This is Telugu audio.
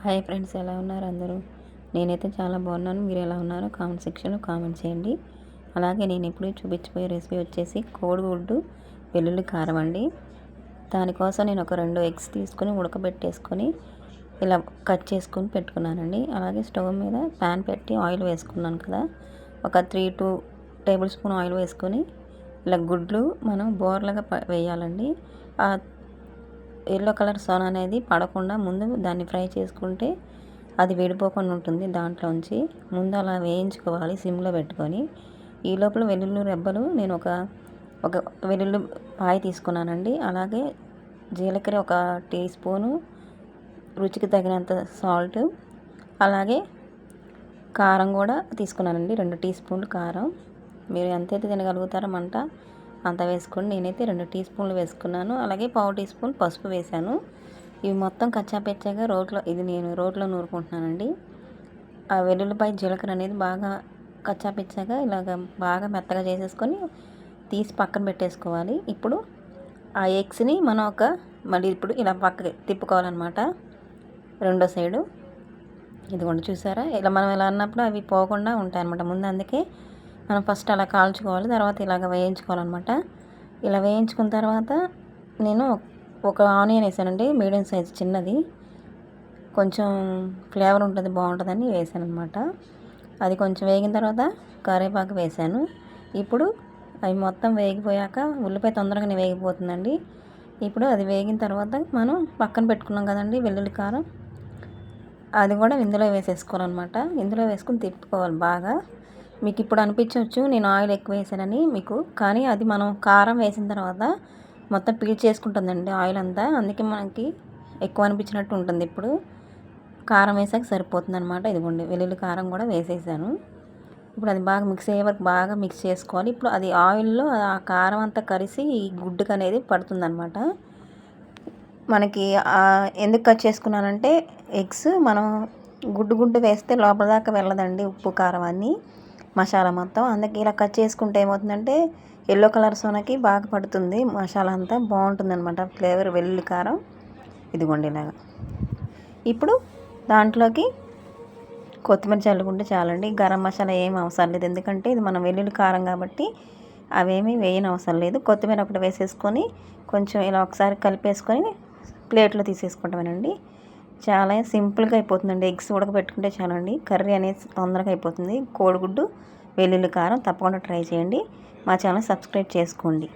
హాయ్ ఫ్రెండ్స్ ఎలా ఉన్నారు అందరూ? నేనైతే చాలా బాగున్నాను. మీరు ఎలా ఉన్నారో కామెంట్ సెక్షన్లో కామెంట్ చేయండి. అలాగే నేను ఇప్పుడు చూపించిపోయే రెసిపీ వచ్చేసి కోడిగుడ్డు వెల్లుల్లి కారం అండి. దానికోసం నేను ఒక రెండు ఎగ్స్ తీసుకొని ఉడకబెట్టేసుకొని ఇలా కట్ చేసుకొని పెట్టుకున్నానండి. అలాగే స్టవ్ మీద ప్యాన్ పెట్టి ఆయిల్ వేసుకున్నాను కదా. ఒక three two tablespoon oil వేసుకొని ఇలా గుడ్లు మనం బోర్లుగా వేయాలండి. ఎల్లో కలర్ సోన అనేది పడకుండా ముందు దాన్ని ఫ్రై చేసుకుంటే అది విడిపోకుండా ఉంటుంది దాంట్లోంచి ముందు అలా వేయించుకోవాలి సిమ్లో పెట్టుకొని. ఈ లోపల వెల్లుల్లి రెబ్బలు నేను ఒక ఒక వెల్లుల్లి పాయ తీసుకున్నానండి. అలాగే జీలకర్ర ఒక టీ స్పూను రుచికి తగినంత సాల్ట్ అలాగే కారం కూడా తీసుకున్నానండి. రెండు టీ స్పూన్లు కారం. మీరు ఎంతైతే తినగలుగుతారో మంట అంత వేసుకొని నేనైతే రెండు టీ స్పూన్లు వేసుకున్నాను. అలాగే పావు టీ స్పూన్ పసుపు వేసాను ఇవి మొత్తం కచ్చాపెచ్చాగా రోట్లో ఇది నేను రోట్లో నూరుకుంటున్నానండి. ఆ వెల్లుల్లిపాయ జీలకర్ర అనేది బాగా కచ్చాపెచ్చాగా ఇలాగ బాగా మెత్తగా చేసేసుకొని తీసి పక్కన పెట్టేసుకోవాలి. ఇప్పుడు ఆ ఎగ్స్ని మనం ఒక మళ్ళీ ఇప్పుడు ఇలా పక్కకి తిప్పుకోవాలన్నమాట. రెండో సైడు. ఇదిగోండి చూసారా? ఇలా మనం ఇలా అన్నప్పుడు అవి పోకుండా ఉంటాయన్నమాట. ముందు అందుకే మనం ఫస్ట్ అలా కాల్చుకోవాలి తర్వాత ఇలాగ వేయించుకోవాలన్నమాట. ఇలా వేయించుకున్న తర్వాత నేను ఒక ఆనియన్ వేసానండి మీడియం సైజ్ చిన్నది. కొంచెం ఫ్లేవర్ ఉంటుంది బాగుంటుందని వేసాను అనమాట అది కొంచెం వేగిన తర్వాత కరివేపాకు వేసాను. ఇప్పుడు అవి మొత్తం వేగిపోయాక ఉల్లిపాయ తొందరగానే వేగిపోతుందండి. ఇప్పుడు అది వేగిన తర్వాత మనం పక్కన పెట్టుకున్నాం కదండి వెల్లుల్లి కారం. అది కూడా ఇందులో వేసేసుకోవాలన్నమాట. ఇందులో వేసుకుని తిప్పుకోవాలి బాగా. మీకు ఇప్పుడు అనిపించవచ్చు నేను ఆయిల్ ఎక్కువ వేసానని మీకు. కానీ అది మనం కారం వేసిన తర్వాత మొత్తం పీల్చేసుకుంటుందండి ఆయిల్ అంతా అందుకే మనకి ఎక్కువ అనిపించినట్టు ఉంటుంది ఇప్పుడు. కారం వేసాక సరిపోతుంది అనమాట ఇదిగోండి వెల్లుల్లి కారం కూడా వేసేసాను. ఇప్పుడు అది బాగా మిక్స్ అయ్యే వరకు బాగా మిక్స్ చేసుకోవాలి. ఇప్పుడు అది ఆయిల్లో ఆ కారం అంతా కలిసి ఈ గుడ్డుకు అనేది పడుతుందనమాట మనకి ఎందుకు కట్ చేసుకున్నానంటే ఎగ్స్ మనం గుడ్డు గుడ్డు వేస్తే లోపల దాకా వెళ్ళదండి ఉప్పు కారం అన్నీ. మసాలా మొత్తం అందుకే ఇలా కట్ చేసుకుంటే ఏమవుతుందంటే ఎల్లో కలర్ సోనకి బాగా పడుతుంది. మసాలా అంతా బాగుంటుంది అనమాట ఫ్లేవర్ వెల్లుల్లి కారం ఇదిగోండి ఇలాగా. ఇప్పుడు దాంట్లోకి కొత్తిమీర చల్లుకుంటే చాలండి. గరం మసాలా ఏం అవసరం లేదు. ఎందుకంటే ఇది మనం వెల్లుల్లి కారం కాబట్టి అవేమీ వేయని అవసరం లేదు. కొత్తిమీర ఒకటి వేసేసుకొని కొంచెం ఇలా ఒకసారి కలిపేసుకొని ప్లేట్లో తీసేసుకుంటామేనండి. చాలా సింపుల్గా అయిపోతుందండి. ఎగ్స్ ఉడకబెట్టుకుంటే చాలండి. కర్రీ అనేది తొందరగా అయిపోతుంది. కోడిగుడ్డు వెల్లుల్లి కారం తప్పకుండా ట్రై చేయండి. మా ఛానల్ సబ్స్క్రైబ్ చేసుకోండి.